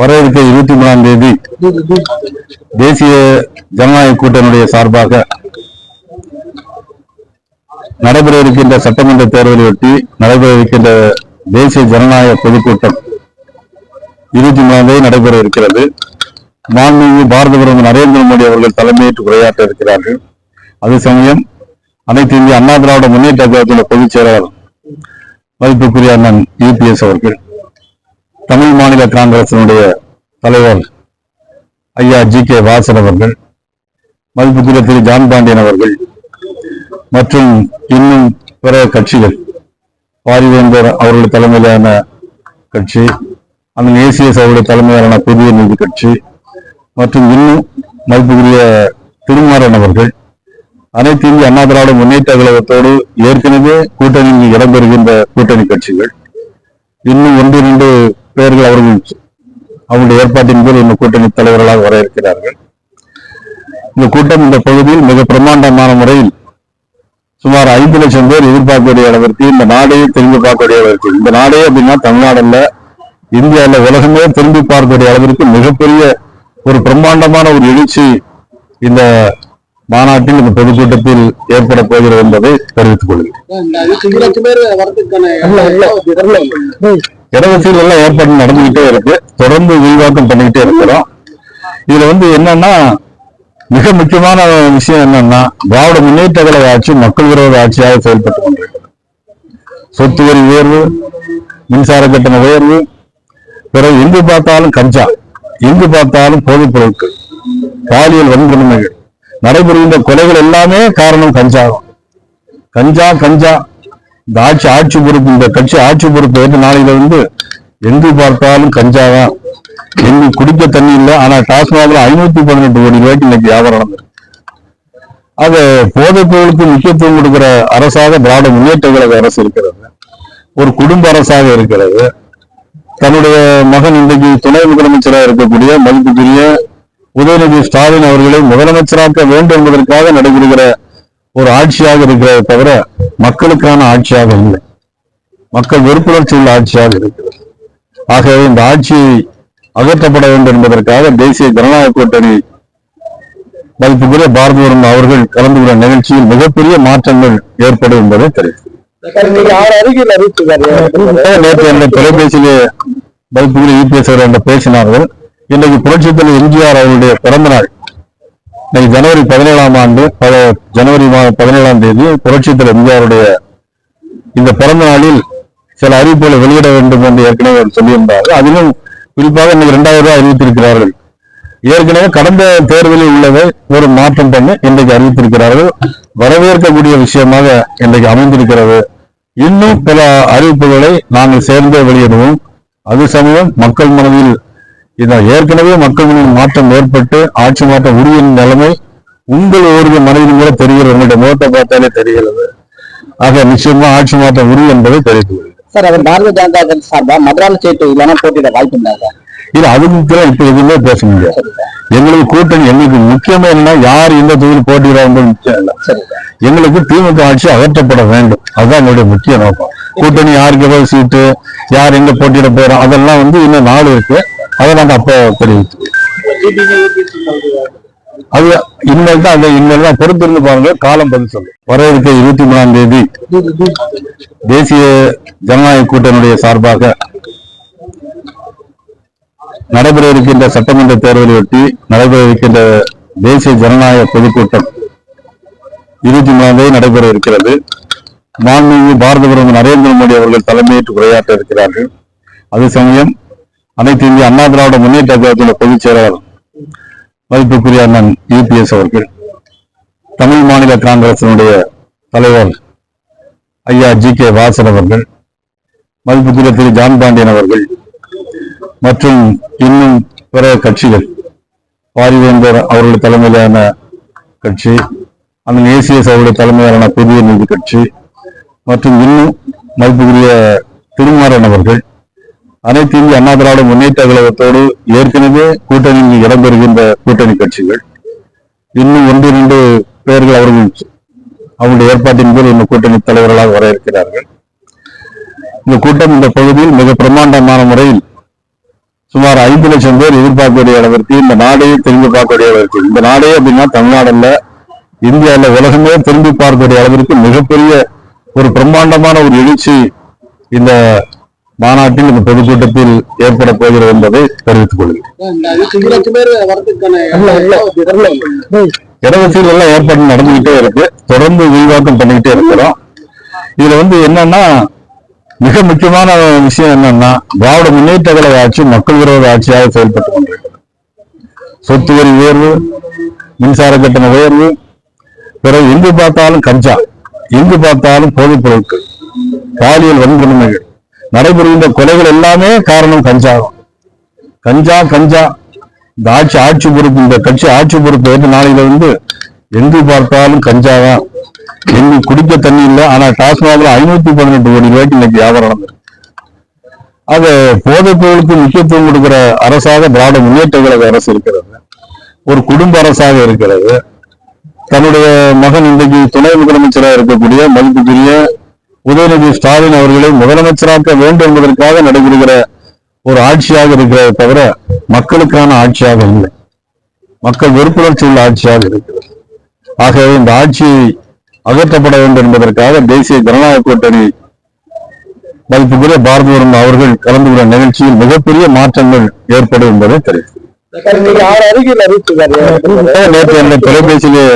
வர இருக்க இருபத்தி மூணாம் தேதி தேசிய ஜனநாயக கூட்டணியுடைய சார்பாக நடைபெற இருக்கின்ற சட்டமன்ற தேர்தலையொட்டி நடைபெற இருக்கின்ற தேசிய ஜனநாயக பொதுக்கூட்டம் இருபத்தி மூணாம் தேதி நடைபெற இருக்கிறது. மாண்புமிகு பாரத பிரதமர் நரேந்திர மோடி அவர்கள் தலைமையேற்று உரையாற்ற இருக்கிறார்கள். அதே சமயம் அனைத்து இந்திய அண்ணா திராவிட முன்னேற்ற கழகத்தின் பொதுச் செயலாளர் மதிப்புக்குரிய அண்ணன் யூபிஎஸ் அவர்கள் தமிழ் மாநில காங்கிரசினுடைய தலைவர் ஐயா ஜி கே வாசன் அவர்கள் மதிப்புக்குரிய திரு ஜான் பாண்டியன் அவர்கள் மற்றும் இன்னும் பிற கட்சிகள் பாரிவேந்தர் அவர்கள் தலைமையிலான கட்சி அந்த ஏசிஎஸ் அவருடைய தலைமையிலான புதிய நீதி கட்சி மற்றும் இன்னும் மதிப்புக்குரிய திருமாறன் அவர்கள் அனைத்து இந்திய அண்ணா திராவிட முன்னேற்ற கழகத்தோடு ஏற்கனவே கூட்டணியில் இடம்பெறுகின்ற கூட்டணி கட்சிகள் இன்னும் ஒன்றிரண்டு பேர்கள் அவர்கள் அவருடைய ஏற்பாட்டின் பேர் இந்த கூட்டணி தலைவர்களாக வர இருக்கிறார்கள் இந்த கூட்டம் இந்த பகுதியில் மிக பிரம்மாண்டமான முறையில் சுமார் ஐந்து லட்சம் பேர் எதிர்பார்க்கக்கூடிய அளவிற்கு இந்த நாடையே திரும்பி பார்க்கக்கூடிய அளவிற்கு இந்த நாடே அப்படின்னா தமிழ்நாடு அல்ல இந்தியாவில் உலகமே திரும்பி பார்க்கக்கூடிய அளவிற்கு மிகப்பெரிய ஒரு பிரம்மாண்டமான ஒரு எழுச்சி இந்த மாநாட்டில் இந்த பொதுக்கூட்டத்தில் ஏற்பட போகிறது என்பதை தெரிவித்துக் கொள்கிறேன். இந்த இடவசதிகள் எல்லாம் ஏற்பாடு நடந்துகிட்டே இருக்கு. தொடர்ந்து விரிவாக்கம் பண்ணிக்கிட்டே இருக்கிறோம். இதுல வந்து என்னன்னா மிக முக்கியமான விஷயம் என்னன்னா திராவிட முன்னேற்ற கழக ஆட்சி மக்கள் விரோத ஆட்சியாக செயல்பட்டு கொண்டிருக்கிறது. சொத்து வரி உயர்வு மின்சார கட்டண உயர்வு பிறகு எங்கு பார்த்தாலும் கஞ்சா எங்கு பார்த்தாலும் போதைப் பொருட்கள் பாலியல் வன்கொடுமைகள் நடைபெறுகின்ற கொலைகள் எல்லாமே காரணம் கஞ்சாகும் கஞ்சா கஞ்சா இந்த ஆட்சி ஆட்சி பொறுப்பு இந்த கட்சி ஆட்சி பொறுப்பு ஏற்று நாளையில வந்து எங்கு பார்த்தாலும் கஞ்சாதான் எங்கு குடிக்க தண்ணி இல்லை. ஆனா டாஸ்மாக்ல ஐநூத்தி பதினெட்டு கோடி ரூபாய்க்கு இன்னைக்கு வியாபாரம் நடந்திருக்கு. அது போதைப் பொருளுக்கு முக்கியத்துவம் கொடுக்கிற அரசாக திராவிட முன்னேற்ற கழக அரசு இருக்கிறது. ஒரு குடும்ப அரசாக இருக்கிறது. தன்னுடைய மகன் இன்றைக்கு துணை முதலமைச்சராக இருக்கக்கூடிய மதிப்புக்குரிய உதயநிதி ஸ்டாலின் அவர்களை முதலமைச்சராக்க வேண்டும் என்பதற்காக நடைபெறுகிற ஒரு ஆட்சியாக இருக்கிறதை தவிர மக்களுக்கான ஆட்சியாக இல்லை. மக்கள் வெறுப்புணர்ச்சி உள்ள ஆட்சியாக இருக்கிறது. ஆகவே இந்த ஆட்சியை அகற்றப்பட வேண்டும் என்பதற்காக தேசிய ஜனநாயக கூட்டணி மதிப்புக்குரிய பாரத பிரதமர் அவர்கள் கலந்து கொண்ட நிகழ்ச்சியில் மிகப்பெரிய மாற்றங்கள் ஏற்படும் என்பதை அறிவிச்சிருக்காரு நேற்று என்னுடைய தொலைபேசியிலே மதிப்புக்குரிய யூபிஎஸ் அவர்கள் பேசினார்கள். இன்றைக்கு புரட்சித் தலைவர் எம்ஜிஆர் அவருடைய பிறந்த நாள். இன்னைக்கு ஜனவரி பதினேழாம் ஆண்டு ஜனவரி மாதம் பதினேழாம் தேதி புரட்சித்தர தலைவர் எம்ஜிஆருடைய இந்த பிறந்த நாளில் சில அறிவிப்புகளை வெளியிட வேண்டும் என்று ஏற்கனவே அவர் சொல்லியிருந்தார்கள் அதிலும் குறிப்பாக இன்னைக்கு இரண்டாயிரம் ரூபாய் அறிவித்திருக்கிறார்கள். ஏற்கனவே கடந்த தேர்தலில் உள்ளதை ஒரு மாற்றம் பண்ணி இன்றைக்கு அறிவித்திருக்கிறார்கள். வரவேற்கக்கூடிய விஷயமாக இன்றைக்கு அமைந்திருக்கிறது. இன்னும் பல அறிவிப்புகளை நாங்கள் சேர்ந்தே வெளியிடுவோம். அது சமயம் மக்கள் மனதில் இந்த ஏற்கனவே மக்கள் மனதில் மாற்றம் ஏற்பட்டு ஆட்சி மாற்றம் உரிய நிலைமை உங்கள் ஒருவர் மனதிலும் கூட தெரிகிறது உங்களுடைய முகத்தை பார்த்தாலே தெரிகிறது. ஆக நிச்சயமா ஆட்சி மாற்றம் உறுதி என்பதை தெரிவித்து. சார் அவர் பாரதிய ஜனதா கட்சி சார்பா? மதுரான சேட்டு இல்லைன்னா போட்டியிட வாய்ப்பு இருந்தாங்க இது அதுக்கு இப்ப எதுவுமே பேச முடியாது. எங்களுக்கு கூட்டணி எங்களுக்கு முக்கியமா என்ன யார் இந்த தொகுதியில் போட்டியிடாமல் முக்கியம் இல்லை. எங்களுக்கு திமுக ஆட்சி அகற்றப்பட வேண்டும். அதுதான் என்னுடைய முக்கிய நோக்கம். கூட்டணி யாருக்கு எவ்வளவு சீட்டு யார் எங்க போட்டியிட போறோம் அதெல்லாம் வந்து இன்னும் நாடு இருக்கு. அதை நாங்க அப்போ தெரிவித்து அது இனிமேல் தான் அந்த இனிமேல் தான் பொறுத்திருந்து பாருங்க காலம் பதில் சொல்லும். வர இருக்க இருபத்தி மூணாம் தேதி தேசிய ஜனநாயக கூட்டணியுடைய சார்பாக நடைபெற இருக்கின்ற சட்டமன்ற தேர்தலையொட்டி நடைபெற இருக்கின்ற தேசிய ஜனநாயக பொதுக்கூட்டம் இருபத்தி மூணாம் தேதி நடைபெற இருக்கிறது. மாண்புமிகு பாரத பிரதமர் நரேந்திர மோடி அவர்கள் தலைமையேற்று உரையாற்ற இருக்கிறார்கள். அதே சமயம் அனைத்து இந்திய அண்ணா திராவிட முன்னேற்ற கழகத்தின் பொதுச் செயலாளர் மதிப்புக்குரிய அண்ணன் யூபிஎஸ் அவர்கள் தமிழ் மாநில காங்கிரசினுடைய தலைவர் ஐயா ஜி கே வாசன் அவர்கள் மதிப்புக்குரிய திரு ஜான் பாண்டியன் அவர்கள் மற்றும் இன்னும் பிற கட்சிகள் பாரிவேந்தர் அவருடைய தலைமையிலான கட்சி அந்த ஏசிஎஸ் அவருடைய தலைமையிலான புதிய நீதி கட்சி மற்றும் இன்னும் மதிப்புக்குரிய திருமாறன் அவர்கள் அனைத்து இந்திய அண்ணா திராவிட முன்னேற்ற கழகத்தோடு ஏற்கனவே கூட்டணியில் இடம்பெறுகின்ற கூட்டணி கட்சிகள். இன்னும் ஒன்று இரண்டு பேர்கள் அவர்கள் அவருடைய ஏற்பாட்டின் போது இந்த கூட்டணி தலைவர்களாக வர இருக்கிறார்கள் இந்த கூட்டம் இந்த பகுதியில் மிக பிரம்மாண்டமான முறையில் சுமார் ஐந்து லட்சம் பேர் எதிர்பார்க்கக்கூடிய அளவிற்கு இந்த நாடையே திரும்பி பார்க்கக்கூடிய அளவிற்கு இந்த நாடே அப்படின்னா தமிழ்நாடுல இந்தியாவில் உலகமே திரும்பி பார்க்கக்கூடிய அளவிற்கு மிகப்பெரிய ஒரு பிரம்மாண்டமான ஒரு எழுச்சி இந்த மாநாட்டில் இந்த பொதுக்கூட்டத்தில் ஏற்பட போகிறது என்பதை தெரிவித்துக் கொள்கிறேன். லட்சம் எல்லாம் ஏற்பாடு நடந்துகிட்டே இருக்கு. தொடர்ந்து விரிவாக்கம் பண்ணிக்கிட்டே இருக்கிறோம். இதுல வந்து என்னன்னா மிக முக்கியமான விஷயம் என்னன்னா திராவிட முன்னேற்ற கழக ஆட்சி மக்கள் விரோத ஆட்சியாக செயல்பட்டு கொண்டிருக்கிறது. சொத்து வரி உயர்வு மின்சார கட்டண உயர்வு பிறகு எங்கு பார்த்தாலும் கஞ்சா எங்கு பார்த்தாலும் போதைப் பொருட்கள் பாலியல் வன்கொடுமைகள் நடைபெறுகின்ற கொலைகள் எல்லாமே காரணம் கஞ்சாவும் கஞ்சா கஞ்சா. இந்த ஆட்சி ஆட்சி பொறுப்பு இந்த கட்சி ஆட்சி பொறுப்பு ஏற்று நாளையில வந்து எங்கு பார்த்தாலும் கஞ்சாதான் எங்கு குடிக்க தண்ணி இல்லை. ஆனா டாஸ்மாக்ல ஐநூத்தி பதினெட்டு கோடி ரூபாய்க்கு இன்னைக்கு வியாபாரம் நடந்திருக்கு. அது போதைப் பொருளுக்கு முக்கியத்துவம் கொடுக்கிற அரசாக திராவிட முன்னேற்ற கழக அரசு இருக்கிறது. ஒரு குடும்ப அரசாக இருக்கிறது. தன்னுடைய மகன் இன்றைக்கு துணை முதலமைச்சராக இருக்கக்கூடிய மதிப்புக்குரிய உதயநிதி ஸ்டாலின் அவர்களை முதலமைச்சராக்க வேண்டும் என்பதற்காக நடைபெறுகிற ஒரு ஆட்சியாக இருக்கிறதை தவிர மக்களுக்கான ஆட்சியாக இல்லை. மக்கள் வெறுப்புணர்ச்சி உள்ள ஆட்சியாக இருக்கிறது. ஆகவே இந்த ஆட்சியை அகற்றப்பட வேண்டும் என்பதற்காக தேசிய ஜனநாயக கூட்டணி மதிப்புக்குரிய பாரதிபுரம் அவர்கள் கலந்து கொண்ட நிகழ்ச்சியில் மிகப்பெரிய மாற்றங்கள் ஏற்படும் என்பதை தெரிவித்தார் நேற்று என்னுடைய தொலைபேசியிலே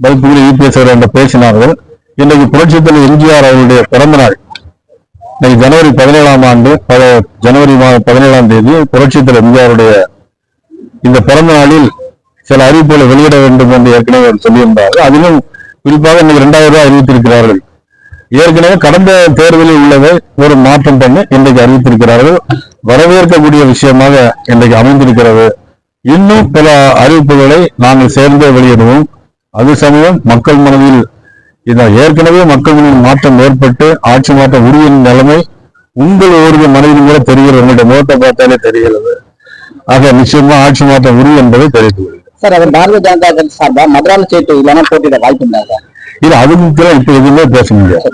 மதிப்புக்குரிய இபிஎஸ் அவர் என்ற பேசினார்கள். இன்றைக்கு புரட்சித் எம்ஜிஆர் அவருடைய பிறந்த நாள். இன்னைக்கு ஜனவரி பதினேழாம் ஆண்டு ஜனவரி மாதம் பதினேழாம் தேதி புரட்சித் எம்ஜிஆருடைய இந்த பிறந்த நாளில் சில அறிவிப்புகளை வெளியிட வேண்டும் என்று ஏற்கனவே அவர் சொல்லியிருந்தார்கள் அதிலும் குறிப்பாக இன்னைக்கு இரண்டாயிரம் ரூபாய் அறிவித்திருக்கிறார்கள். ஏற்கனவே கடந்த தேர்தலில் உள்ளதை ஒரு மாற்றம் பண்ணி இன்றைக்கு அறிவித்திருக்கிறார்கள். வரவேற்கக்கூடிய விஷயமாக இன்றைக்கு அமைந்திருக்கிறது. இன்னும் பல அறிவிப்புகளை நாங்கள் சேர்ந்தே வெளியிடுவோம். அது சமயம் மக்கள் மனதில் இந்த ஏற்கனவே மக்கள் மனதில் மாற்றம் ஏற்பட்டு ஆட்சி மாற்றம் உரிய நிலைமை உங்கள் ஒருவர் மனதிலும் கூட தெரிகிறது. உங்களுடைய முகத்தை பார்த்தாலே தெரிகிறது. ஆக நிச்சயமா ஆட்சி மாற்றம் உறுதி என்பதை தெரிவித்து. சார் அவர் பாரதிய ஜனதா கட்சி சார்பா மதுரான சீட்டு இல்லைன்னா போட்டியிட வாய்ப்பு இருந்தாங்க இது அதுக்கு இப்ப எதுவுமே பேச முடியாது.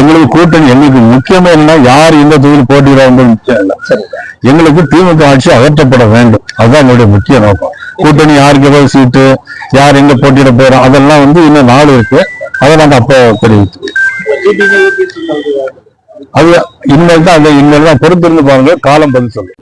எங்களுக்கு கூட்டணி எங்களுக்கு முக்கியமா என்ன யார் இந்த தொகுதியில் போட்டியிடாமல் முக்கியம் இல்லை. எங்களுக்கு திமுக ஆட்சி அகற்றப்பட வேண்டும். அதுதான் என்னுடைய முக்கிய நோக்கம். கூட்டணி யாருக்கு எவ்வளவு சீட்டு யார் எங்க போட்டியிட போறோம் அதெல்லாம் வந்து இன்னும் நாள் இருக்கு. அதை நாங்க அப்போ தெரிவித்து அது இனிமேல் தான் அதை இனிமேல் தான் பொறுத்திருந்து பாருங்க காலம் பதில் சொல்லும்.